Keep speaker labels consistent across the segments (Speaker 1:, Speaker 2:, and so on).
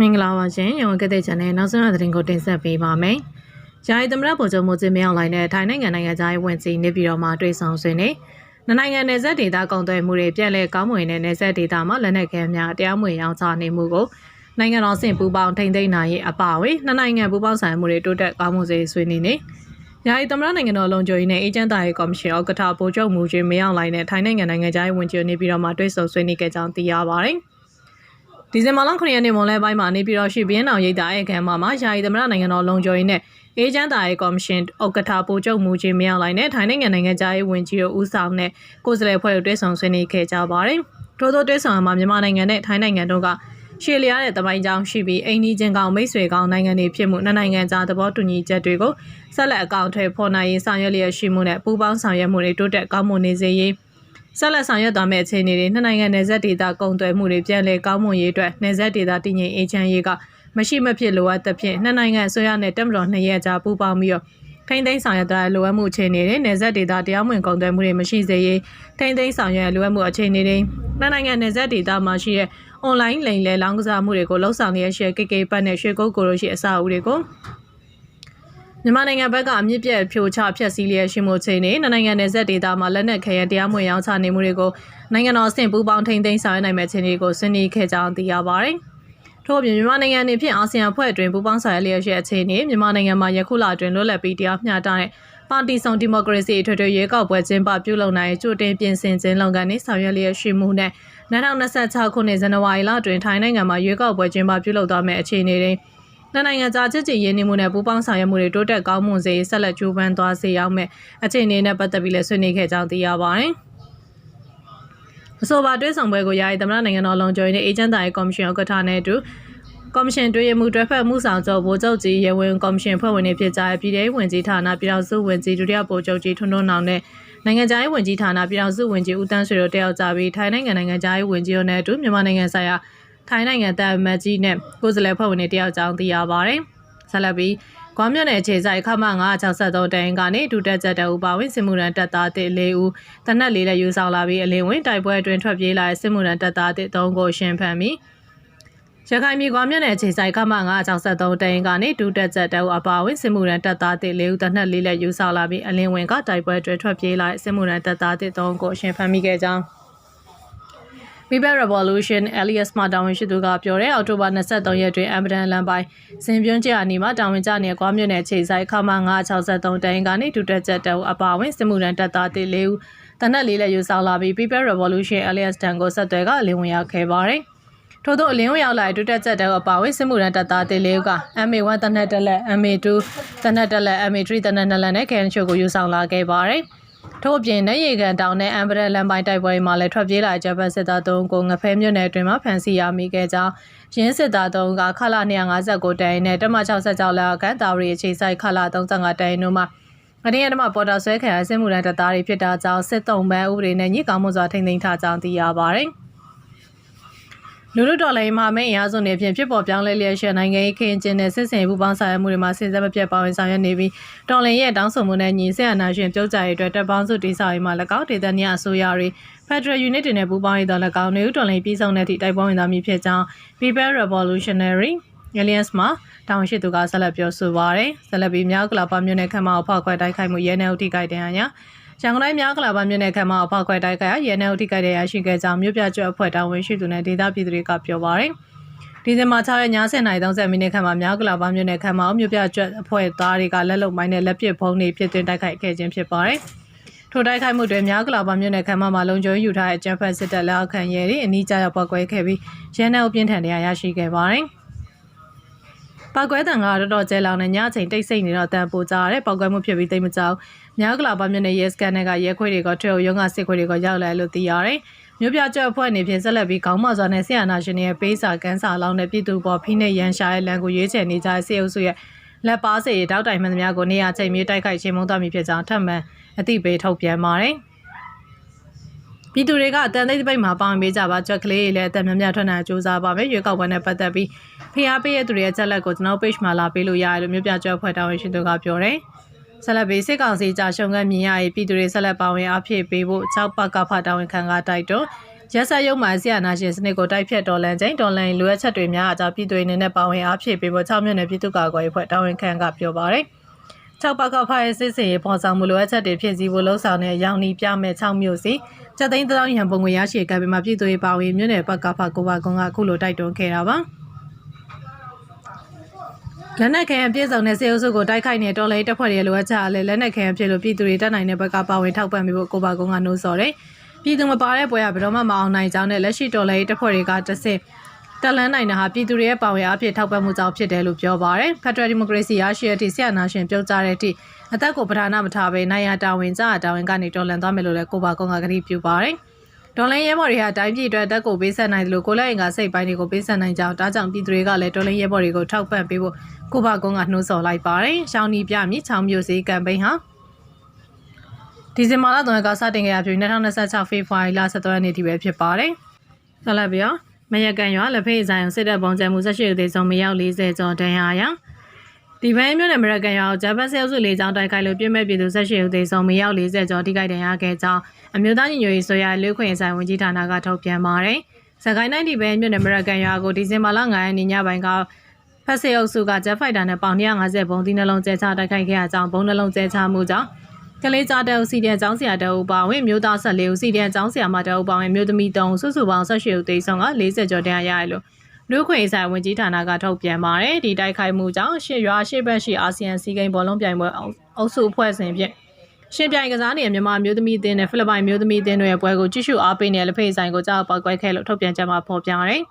Speaker 1: မင်္ဂလာပါရှင်။ရုံကတဲ့ channel နောက်ဆုံးရသတင်းကိုတင်ဆက်ပေးပါမယ်။ယာယီသမရဗိုလ်ချုပ်မိုးစင်မြောင်လိုင်းနဲ့ထိုင်းနိုင်ငံနိုင်ငံသားရေးဝန်ကြီးနေပြည်တော်မှာတွေ့ဆုံဆွေးနွေးနနိုင်ငံနယ်စပ်ဒေသကုန်သွယ်မှုတွေပြည်လဲကောင်းမွေတဲ့နယ်စပ်ဒေသမှာလက်နက်ခဲများတရားမဝင်ရောင်းချနေမှုကိုနိုင်ငံတော်စင်ပူပေါင်းထိန်းသိမ်းနိုင်ရေးအပါအဝင်နှစ်နိုင်ငံပူးပေါင်းဆောင်မှုတွေတိုးတက်ကောင်းမှုစေဆွေးနွေးနေယာယီသမရနိုင်ငံတော်လုံခြုံရေးနဲ့အေဂျင့်တာရေးကော်မရှင်ဥက္ကဋ္ဌဗိုလ်ချုပ်မူကြီးမြောင်လိုင်းနဲ့ထိုင်းနိုင်ငံနိုင်ငံသားရေးဝန်ကြီးနေပြည်တော်မှာတွေ့ဆုံဆွေးနွေးခဲ့ကြောင်းသိရပါတယ်။ ဒီဇင်ဘာလ9ရက်နေ့မွန်လဲပိုင်းမှာနေပြည်တော်ရှိဘင်းအောင်ရိပ်သာရဲ့အခမ်းအနားမှာယာယီသမရနိုင်ငံတော်လုံခြုံရေးနဲ့အေဂျင့်တာရေးကော်မရှင်ဥက္ကဋ္ဌပိုချုပ်မူကြီးမြောက်လိုက်နဲ့ထိုင်းနိုင်ငံနိုင်ငံသားရေးဝန်ကြီးတို့ဦးဆောင်တဲ့ကိုယ်စားလှယ်ဖွဲ့တို့တွဲဆောင်ဆွေးနွေးခဲ့ကြပါတယ်။ထို့သောတွဲဆောင်မှာမြန်မာနိုင်ငံနဲ့ထိုင်းနိုင်ငံတို့ကရှေ့လျားတဲ့တမိုင်းကြောင်းရှိပြီးအိန္ဒိချင်းကောင်မိတ်ဆွေကောင်နိုင်ငံတွေဖြစ်မှုနှစ်နိုင်ငံကြားသဘောတူညီချက်တွေကိုဆက်လက်အကောင့်ထဲပေါ်နိုင်ရေးဆောင်ရွက်လျက်ရှိမှုနဲ့ပူးပေါင်းဆောင်ရွက်မှုတွေတိုးတက်ကောင်းမွန်နေစေရေး ဆက်လက်ဆောင်ရွက်သွားမယ့်အခြေအနေတွေနှစ်နိုင်ငံနယ်စပ်ဒေသကုန်သွယ်မှုတွေပြန်လည်ကောင်းမွန်ရေးအတွက်နယ်စပ်ဒေသတည်ငြိမ်အေးချမ်းရေးကမရှိမဖြစ်လိုအပ်သဖြင့်နှစ်နိုင်ငံအစိုးရနဲ့တပ်မတော်နှစ်ရက်ကြားပူးပေါင်းပြီးတော့ထိန်းသိမ်းဆောင်ရွက်တဲ့လိုအပ်မှုအခြေအနေတွေနယ်စပ်ဒေသတရားမဝင်ကုန်သွယ်မှုတွေမရှိစေရေးထိန်းသိမ်းဆောင်ရွက်လိုအပ်မှုအခြေအနေတွေနှစ်နိုင်ငံနယ်စပ်ဒေသမှာရှိတဲ့အွန်လိုင်းလိမ်လည်လောင်းကစားမှုတွေကိုလှုပ်ဆောင်ရရှိ KK ပတ်နဲ့ရွှေကုတ်ကိုတို့ရှိအဆောက်အဦတွေကို မြန်မာနိုင်ငံဘက်ကအမြင့်ပြည့်ဖြိုချဖျက်ဆီးလျက်ရှိမှုချိန်နဲ့နိုင်ငံနယ်စပ်ဒေသမှာလက်နက်ခဲယံတရားမဝင်ရောင်းချနေမှုတွေကိုနိုင်ငံတော်အဆင့်ပူးပေါင်းထိန်းသိမ်းဆောင်ရွက်နိုင်မယ့်အခြေအနေကိုဆွေးနွေးခဲ့ကြောင်းသိရပါတယ်။ထို့အပြင်မြန်မာနိုင်ငံအနေဖြင့်အာဆီယံအဖွဲ့အတွင်းပူးပေါင်းဆောင်ရွက်လျက်ရှိတဲ့အခြေအနေမြန်မာနိုင်ငံမှာယခုလအတွင်းလွတ်လပ်ပြီးတရားမျှတတဲ့ပါတီဆောင်ဒီမိုကရေစီအထွေထွေရွေးကောက်ပွဲကျင်းပပြုလုပ်နိုင်ကြိုတင်ပြင်ဆင်ခြင်းလုပ်ငန်းတွေဆောင်ရွက်လျက်ရှိမှုနဲ့2026ခုနှစ်ဇန်နဝါရီလအတွင်းထိုင်းနိုင်ငံမှာရွေးကောက်ပွဲကျင်းပပြုလုပ်သွားမယ့်အခြေအနေတွေ နှစ်နိုင်ငံကြားချစ်ကြည်ရင်းနှီးမှုနဲ့ပူးပေါင်းဆောင်ရွက်မှုတွေတိုးတက်ကောင်းမွန်စေဆက်လက်ကြိုးပမ်းသွားစေအောင်မဲ့အခြေအနေနဲ့ပတ်သက်ပြီးလည်းဆွေးနွေးခဲ့ကြောင်းသိရပါတယ်။အဆိုပါတွဲဆောင်ပွဲကိုယာယီသမ္မတနိုင်ငံတော်လုံခြုံရေးနဲ့အေဂျင့်တာရေးကော်မရှင်ဥက္ကဋ္ဌနဲ့အတူကော်မရှင်တွဲရမှုတွဲဖက်မှုဆောင်ချုပ်ဗိုလ်ချုပ်ကြီးရေဝင်ကော်မရှင်ဖွဲ့ဝင်တွေဖြစ်ကြတဲ့ပြည်ထောင်ဝင်ကြီးဌာနပြည်ထောင်စုဝင်ကြီးဒုတိယဗိုလ်ချုပ်ကြီးထွန်းထွန်းနောင်နဲ့နိုင်ငံခြားရေးဝန်ကြီးဌာနပြည်ထောင်စုဝန်ကြီးဦးတန်းဆွေတို့တက်ရောက်ကြပြီးထိုင်းနိုင်ငံနိုင်ငံခြားရေးဝန်ကြီးတို့နဲ့အတူမြန်မာနိုင်ငံဆိုင်ရာ ထိုင်းနိုင်ငံတပ်မတ်ကြီးနဲ့ကိုယ်စားလှယ်ဖွဲ့ဝင်တွေတယောက်ကြောင်းသိရပါတယ်။ဆက်လက်ပြီးကွာမြတ်နယ်ခြေဆိုင်ခမ963တိုင်ကနေဒုတက်ချက်တအူပါဝင်စစ်မှုရန်တပ်သားတစ်၄ဦးတနက်လေးလည်းယူဆောင်လာပြီးအလင်းဝင်တိုက်ပွဲအတွင်းထွက်ပြေးလာတဲ့စစ်မှုရန်တပ်သားတစ်၃ကိုရှင်းဖန်ပြီးရခိုင်ပြည်ကွာမြတ်နယ်ခြေဆိုင်ခမ963တိုင်ကနေဒုတက်ချက်တအူအပါဝင်စစ်မှုရန်တပ်သားတစ်၄ဦးတနက်လေးလည်းယူဆောင်လာပြီးအလင်းဝင်ကတိုက်ပွဲအတွင်းထွက်ပြေးလာတဲ့စစ်မှုရန်တပ်သားတစ်၃ကိုရှင်းဖန်မိခဲ့ကြောင်း People Revolution Alias မှာတာဝန်ရှိသူကပြောတဲ့အောက်တိုဘာ23ရက်တွင်အမ်ဘဒန်လန်ပိုင်းစင်ပြွန်းကျအနီမှာတာဝန်ကျနေတဲ့ကွာမြို့နယ်ခြေဆိုင်ခမ963တိုင်ကနေဒုတက်ချက်တောက်အပါဝင်စစ်မှုရန်တပ်သားတေလေးဦးတနက်လေးလည်းယူဆောင်လာပြီး People Revolution Alias တန်ကိုဆက်သွယ်ကအလင်းဝင်ရောက်ခဲ့ပါတယ်။ထို့သောအလင်းဝင်ရောက်လာတဲ့ဒုတက်ချက်တောက်အပါဝင်စစ်မှုရန်တပ်သားတေလေးဦးက MA1 တနက်တက်လက် MA2 တနက်တက်လက် MA3 တနက်နှစ်လက်နဲ့ကန်ချိုကိုယူဆောင်လာခဲ့ပါတယ်။ ထို့အပြင်နဲ့ရေကန်တောင်နဲ့အမ်ဘရက်လန်ပိုင်းတိုက်ပွဲမှာလည်းထွက်ပြေးလာဂျပန်စစ်သား၃ကိုငဖဲမြို့နယ်အတွင်းမှာဖမ်းဆီးရမိခဲ့ကြောင်းရင်းစစ်သား၃ကခလာ259တိုင်နဲ့တမ66လောက်ကန်တာရီအခြေဆိုင်ခလာ35တိုင်တို့မှာအရင်ကမှပေါ်တာဆွဲခံရစစ်မှုရန်တပ်သားတွေဖြစ်တာကြောင့်စစ်တုံးပန်းဥပဒေနဲ့ညှိကောင်းမှုစွာထိန်းသိမ်းထားကြောင်းသိရပါတယ်။ လူလူတော်လိုင်းမှာမင်းအရာစုနေဖြင့်ဖြစ်ပေါ်ပြောင်းလဲလျက်ရှိနိုင်ငံရေးခင်းကျင်းတဲ့စစ်စင်ပူပေါင်းဆောင်ရွက်မှုတွေမှာစဉ်ဆက်မပြတ်ပါဝင်ဆောင်ရွက်နေပြီးတော်လိုင်းရဲ့တောင်းဆိုမှုနဲ့ညီဆက်အနာရှင်ပြုတ်ကြရေးအတွက်တပ်ပေါင်းစုတိစောက်ရေးမှာ၎င်းဒေသညအစိုးရတွေ Federal Unit တွေနဲ့ပူးပေါင်းရေးတော်၎င်းနေဦးတော်လိုင်းပြည်ဆောင်တဲ့အထိတိုက်ပွဲဝင်သားမည်ဖြစ်ကြောင်း People Revolutionary Alliance မှာတောင်းရှိသူကဆက်လက်ပြောဆိုပါရယ်ဆက်လက်ပြီးမြောက်ကလာပါမြို့နယ်ခမအဖောက်ခွဲတိုက်ခိုက်မှုရဲနယ်ဦးထိကြိုက်တဲ့ဟာညာ ရန်ကုန်တိုင်းမြောက်ကလာပါမြို့နယ်ခမအဖောက်ခွဲတိုက်ခိုက်ရဲနယ်ဦးထိကြိုက်တဲ့ရရှိခဲ့ကြောင်းမြို့ပြကျွတ်အဖွဲ့တာဝန်ရှိသူနဲ့ဒေသပြည်သူတွေကပြောပါရယ်ဒီဇင်ဘာ6ရက်ည7:30မိနစ်ခန့်မှာမြောက်ကလာပါမြို့နယ်ခမ်းမအောင်မြို့ပြကျွတ်အဖွဲ့သားတွေကလက်လုံမိုင်းနဲ့လက်ပစ်ဖုံးတွေဖြစ်သွင်းတိုက်ခိုက်ခဲ့ခြင်းဖြစ်ပါတယ်။ထိုတိုက်ခိုက်မှုတွင်မြောက်ကလာပါမြို့နယ်ခမ်းမမှာလုံခြုံယူထားတဲ့ကျန်းဖက်စစ်တပ်လက်အောက်ခံရဲတွေအနီးကျရောက်ပောက်ကွဲခဲ့ပြီးရဲနယ်အပြင်းထန်တရားရရှိခဲ့ပါတယ်။ ပောက်ကွဲတံကတော်တော်ကျဲလောင်နဲ့ညအချိန်တိတ်ဆိတ်နေတော့တန်ပိုကြရတဲ့ပောက်ကွဲမှုဖြစ်ပြီးတိတ်မကြောက်မြောက်ကလာပါမြို့နယ်ရဲစခန်းကရဲခွေတွေကထွေရုံကစစ်ခွေတွေကရောက်လာလို့သိရတယ်။မြို့ပြကျွတ်အဖွဲ့အနေဖြင့်ဆက်လက်ပြီးခေါင်းမစွာနဲ့ဆီယနာရှင်ရဲ့ပေးစာကန်းစာလောင်းတဲ့ပြည်သူပေါ်ဖိနှိပ်ရန်ရှာရဲ့လမ်းကိုရွေးချယ်နေကြတဲ့စေအုပ်စုရဲ့လက်ပါစေတောက်တိုင်မှန်သမျှကိုနေရာချိန်မြေတိုက်ခိုက်ခြင်းမုံသွားမည်ဖြစ်ကြောင်းထပ်မံအသိပေးထုတ်ပြန်ပါတယ်။ ပြည်သူတွေကအတန်သိပိတ်မှာပေါင်းပေးကြပါကြွက်ကလေးတွေလည်းအတန်များများထွက်နိုင်ကြိုးစားပါမယ်ရွေးကောက်ပွဲနဲ့ပတ်သက်ပြီးဖျားပေးရသူတွေရဲ့ချက်လက်ကိုကျွန်တော် page မှာလာပေးလို့ရတယ်လို့မြို့ပြကြွက်ဖွဲ့တာဝန်ရှိသူကပြောတယ်ဆက်လက်ပြီးစစ်ကောင်စီကြာရှုံကမြင်ရရေးပြည်သူတွေဆက်လက်ပါဝင်အားဖြည့်ပေးဖို့၆ပတ်ကဖတာဝန်ခံကတိုက်တွန်းရက်ဆက်ရုံမှဆရာနာရှင်စနစ်ကိုတိုက်ဖြတ်တော်လန်ချိန်တော်လန်လိုအပ်ချက်တွေများအကြောင်းပြည်သူတွေအနေနဲ့ပါဝင်အားဖြည့်ပေးဖို့6မြို့နယ်ပြည်သူ့ကာကွယ်ရေးဖွဲ့တာဝန်ခံကပြောပါရယ်6ပတ်ကဖိုင်စစ်စင်ရေးပေါ်ဆောင်မှုလိုအပ်ချက်တွေဖြစ်စည်းဖို့လှုံ့ဆော်တဲ့ရောင်နီပြမဲ့6မြို့စီ ချက်သိန်းတောင်းရန်ပုံငွေရရှိကံပြမှာပြည်သူတွေပါဝင်မြို့နယ်ပတ်ကဖကိုပါကွန်ကအခုလိုတိုက်တွန်းခဲ့တာပါလက်နက်ခဲအပြည့်စုံတဲ့စေအုပ်စုကိုတိုက်ခိုက်နေတော်လိုင်းတပ်ဖွဲ့တွေလိုအပ်ချက်အလဲလက်နက်ခဲအဖြစ်လို့ပြည်သူတွေတက်နိုင်တဲ့ဘက်ကပါဝင်ထောက်ပံ့ပေးဖို့ကိုပါကုန်းကနှိုးဆော်တယ်။ပြည်သူမပါတဲ့ပွဲကဘယ်တော့မှမအောင်နိုင်ကြောင်းနဲ့လက်ရှိတော်လိုင်းတပ်ဖွဲ့တွေကတဆင့်တက်လန်းနိုင်တာဟာပြည်သူတွေရဲ့ပါဝင်အားဖြင့်ထောက်ပံ့မှုကြောင့်ဖြစ်တယ်လို့ပြောပါရယ်။ Federal Democracy ရရှိတဲ့အထိဆရာနာရှင်ပြောကြားတဲ့အထိ အသက်ကိုပဓာနာမထားဘဲနိုင်ရတာဝန်ကြတာဝန်ကနေတော်လန်သွားမယ်လို့လည်းကိုပါကုန်းကကတိပြုပါရယ်။ဒေါ်လန်ရဲဘော်တွေဟာတိုင်းပြည်အတွက်တက်ကိုပေးဆက်နိုင်တယ်လို့ကိုလက်အင်ကစိတ်ပိုင်းတွေကိုပေးဆက်နိုင်ကြောင်းဒါကြောင့်ပြည်သူတွေကလည်းဒေါ်လန်ရဲဘော်တွေကိုထောက်ပံ့ပေးဖို့ကိုပါကုန်းကနှိုးဆော်လိုက်ပါတယ်။ရှောင်းနီပြမြစ်ချောင်းမျိုးစေးကမ်ပိန်းဟာဒီဇင်ဘာလ3ရက်ကစတင်ခဲ့ရပြီး2026ဖေဖော်ဝါရီလ17ရက်နေ့ထိပဲဖြစ်ပါတယ်။ဆက်လက်ပြီးတော့မရကန်ရွာလက်ဖေးဆိုင်စစ်တပ်ပုံစံမှု18ဦးသေးဆုံးမရောက်40ကျော်တန်ရာရ ဒီပိုင်းမြို့နယ်အမေရိကန်ရွာကိုဂျပန်ဆဲအုပ်စုလေးချောင်းတိုက်ခိုက်လို့ပြစ်မဲ့ပြည်သူ18ဦးသေဆုံးမရောက်40ကျော်ထိခိုက်ဒဏ်ရာခဲ့ကြောင်းအမျိုးသားညီညွတ်ရေးဆိုရလူ့ခွင့်ရေးဆိုင်ဝန်ကြီးဌာနကထုတ်ပြန်ပါတယ်။စကိုင်းတိုင်းဒီပိုင်းမြို့နယ်အမေရိကန်ရွာကိုဒီဇင်ဘာလ9ရက်နေ့ညပိုင်းကဖက်ဆေအုပ်စုကဂျက်ဖိုက်တာနဲ့ပေါင်150ဘုံဒီနှလုံးကျဲချတိုက်ခိုက်ခဲ့ရကြောင်းဘုံနှလုံးကျဲချမှုကြောင့်ကလေးကြားတဲ့ဦးစီတဲ့ကျောင်းဆရာတအုပ်ပါဝင်မျိုးသား14ဦးစီတဲ့ကျောင်းဆရာမတအုပ်ပါဝင်မျိုးသမီး3ဦးစုစုပေါင်း18ဦးသေဆုံးက40ကျော်တရားရရလို့ လူခွေဆိုင်ဝင်ကြီးဌာနကထုတ်ပြန်ပါတယ်ဒီတိုက်ခိုက်မှုကြောင့်ရှစ်ရွာရှစ်ဘက်ရှိအာဆီယံစီးကိန်းဘောလုံးပြိုင်ပွဲအုပ်စုအဖွဲ့စဉ်ဖြင့်ရှင်ပြိုင်ကစားနေတဲ့မြန်မာမျိုးသမီးအသင်းနဲ့ဖိလစ်ပိုင်မျိုးသမီးအသင်းတို့ရဲ့ပွဲကိုကြည့်ရှုအားပေးနေတဲ့လက်ဖေးဆိုင်ကိုကြောက်ပောက်ကွဲခဲ့လို့ထုတ်ပြန်ချက်မှာဖော်ပြပါတယ်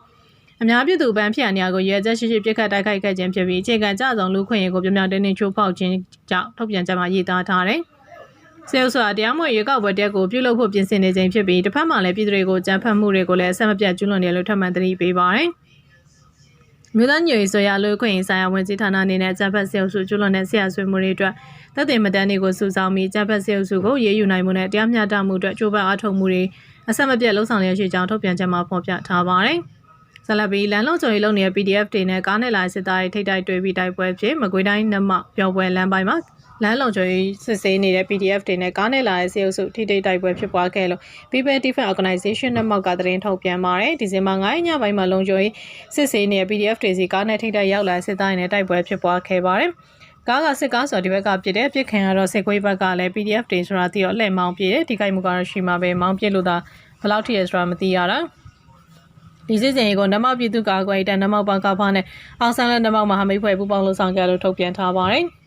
Speaker 1: အများပြည်သူဗန်းဖြစ်အများကိုရဲချက်ရှိရှိပြစ်ခတ်တိုက်ခိုက်ခဲ့ခြင်းဖြစ်ပြီးအခြေခံကြဆောင်လူခွင့်ရေးကိုပြပြတင်းတင်းချိုးဖောက်ခြင်းကြောင့်ထုတ်ပြန်ချက်မှာရေးသားထားတယ်။ဆေးဥစွာတရားမဝင်ရေကောက်ပွဲတက်ကိုပြုလုပ်ဖို့ပြင်ဆင်နေခြင်းဖြစ်ပြီးတစ်ဖက်မှာလည်းပြည်သူတွေကိုကြမ်းဖက်မှုတွေကိုလည်းအဆက်မပြတ်ကျူးလွန်တယ်လို့ထပ်မံသတိပေးပါတယ်။ မြို့သားညွေဆိုရလူခွင့်ရေးဆိုင်ရာဝန်ကြီးဌာနအနေနဲ့ဂျပန်ဆေးဥစုကျူးလွန်တဲ့ဆရာဆွေမှုတွေအတွက်တပ်တင်မတန်းတွေကိုစုဆောင်းပြီးဂျပန်ဆေးဥစုကိုရေးယူနိုင်မှုနဲ့တရားမျှတမှုအတွက်ကြိုးပမ်းအားထုတ်မှုတွေအဆက်မပြတ်လှုံ့ဆော်လျက်ရှိကြောင်းထုတ်ပြန်ချက်မှာဖော်ပြထားပါတယ်။ဆလဘီလန်လုံးကျော်ရီလုံနေတဲ့ PDF တွေနဲ့ကားနဲ့လာစစ်သားတွေထိတိုက်တွေ့ပြီးတိုက်ပွဲဖြစ်မကွေးတိုင်းနမပျော်ပွဲလမ်းပိုင်းမှာ လမ်းလုံခြုံရေးစစ်ဆေးနေတဲ့ PDF တွေနဲ့ကားနဲ့လာတဲ့စေအုပ်စုထိတိတ်တိုက်ပွဲဖြစ်ပွားခဲ့လို့ People Defense Organization နဲ့မောက်ကသတင်းထုတ်ပြန်ပါတယ်ဒီဇင်ဘာ9ရက်ညပိုင်းမှာလုံခြုံရေးစစ်ဆေးနေတဲ့ PDF တွေစီကားနဲ့ထိတိုက်ရောက်လာစစ်သားတွေနဲ့တိုက်ပွဲဖြစ်ပွားခဲ့ပါတယ်ကားကစစ်ကားဆိုဒီဘက်ကပြစ်တယ်ပြစ်ခင်ရတော့စစ်ကွေးဘက်ကလည်း PDF တင်ဆိုတာသိတော့လှည့်မောင်းပြစ်တယ်ဒီကိမကတော့ရှိမှာပဲမောင်းပြစ်လို့သာဘယ်လောက်ထိရဆိုတာမသိရတာဒီစစ်စင်ရေးကိုနမောက်ပြည်သူ့ကာကွယ်ရေးတပ်နမောက်ပန်ကာဖားနဲ့အောင်ဆန်းလက်နမောက်မဟာမိတ်ဖွဲ့ပူးပေါင်းလှုပ်ဆောင်ကြလို့ထုတ်ပြန်ထားပါတယ်။